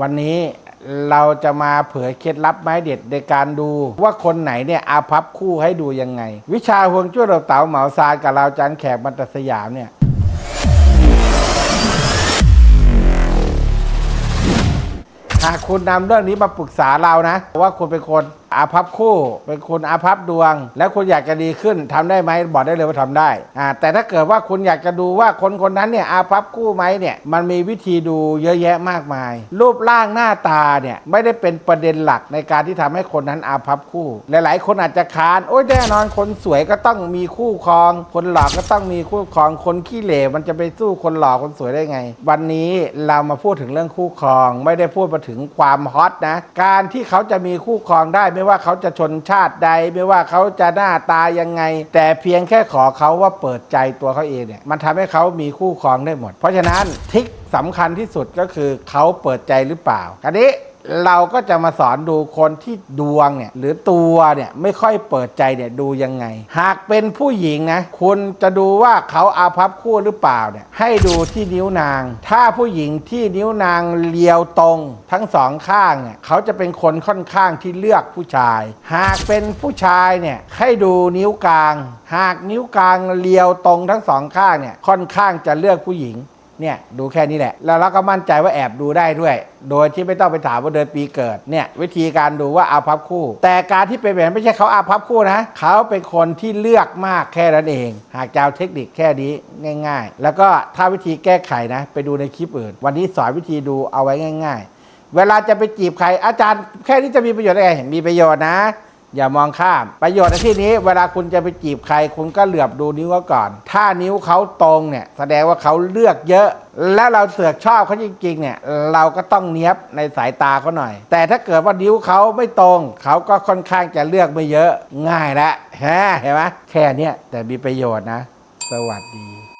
วันนี้เราจะมาเผยเคล็ดลับไม้เด็ดในการดู ว่าคนไหนเนี่ยอาพับคู่ให้ดูยังไง วิชาฮวงจุ้ยเราเต๋าเหมาซานกับเราจันแขกบรรตสยามเนี่ย หากคุณนำเรื่องนี้มาปรึกษาเรานะว่าคุณเป็นคนอาภัพคู่ เป็นคนอาภัพดวง แล้วคุณอยากจะดีขึ้นทำได้ไหมบอกได้เลยว่าทำได้อ่าแต่ถ้าเกิดว่าคุณอยากจะดูว่าคนคนนั้นเนี่ยอาภัพคู่ไหมเนี่ยมันมีวิธีดูเยอะแยะมากมาย รูปร่างหน้าตาเนี่ยไม่ได้เป็นประเด็นหลักในการที่ทำให้คนนั้นอาภัพคู่ หลาย ๆ คนอาจจะค้านโอ้ยแน่นอนคนสวยก็ต้องมีคู่ครอง คนหล่อก็ต้องมีคู่ครองคนขี้เหร่มันจะไปสู้คนหล่อคนสวยได้ไง วันนี้เรามาพูดถึงเรื่องคู่ครอง ไม่ได้พูดมาถึงความฮอตนะ การที่เขาจะมีคู่ครองได้ไม่ว่าเขาจะชนชาติใด ไม่ว่าเขาจะหน้าตายังไง แต่เพียงแค่ขอเขาว่าเปิดใจตัวเขาเองเนี่ยมันทำให้เขามีคู่ครองได้หมด เพราะฉะนั้นทิกสำคัญที่สุดก็คือเขาเปิดใจหรือเปล่าอันนี้ เราก็จะมาสอนดูคนที่ดวงเนี่ยหรือตัวเนี่ยไม่ค่อยเปิดใจเนี่ยดูยังไง หากเป็นผู้หญิงนะคุณจะดูว่าเขาอาภัพคู่หรือเปล่าเนี่ยให้ดูที่นิ้วนาง ถ้าผู้หญิงที่นิ้วนางเลียวตรง ทั้งสองข้างเนี่ยเขาจะเป็นคนค่อนข้างที่เลือกผู้ชาย หากเป็นผู้ชายเนี่ยให้ดูนิ้วกลาง หากนิ้วกลางเลียวตรงทั้งสองข้างเนี่ยค่อนข้างจะเลือกผู้หญิง เนี่ยดูแค่นี้แหละ แล้วเราก็มั่นใจว่าแอบดูได้ด้วย โดยที่ไม่ต้องไปถามว่าเดือนปีเกิดเนี่ยวิธีการดูว่าอาภัพคู่ แต่การที่เป็นแบบนั้นไม่ใช่เขาอาภัพคู่นะเขาเป็นคนที่เลือกมากแค่นั้นเอง หากจะเอาเทคนิคแค่นี้ง่าย ๆ แล้วก็ถ้าวิธีแก้ไขนะ ไปดูในคลิปอื่น วันนี้สอนวิธีดูเอาไว้ง่าย ๆ เวลาจะไปจีบใครอาจารย์แค่นี้จะมีประโยชน์อะไรมีประโยชน์นะ อย่ามองข้าม ประโยชน์ในที่นี้เวลาคุณจะไปจีบใคร คุณก็เหลือบดูนิ้วเขาก่อน ถ้านิ้วเขาตรงเนี่ยแสดงว่าเขาเลือกเยอะ แล้วเราเสือกชอบเขาจริงๆเนี่ยเราก็ต้องเนี้ยบในสายตาเขาหน่อย แต่ถ้าเกิดว่านิ้วเขาไม่ตรง เขาก็ค่อนข้างจะเลือกไม่เยอะง่ายละฮะเห็นไหมแค่เนี้ยแต่มีประโยชน์นะ สวัสดี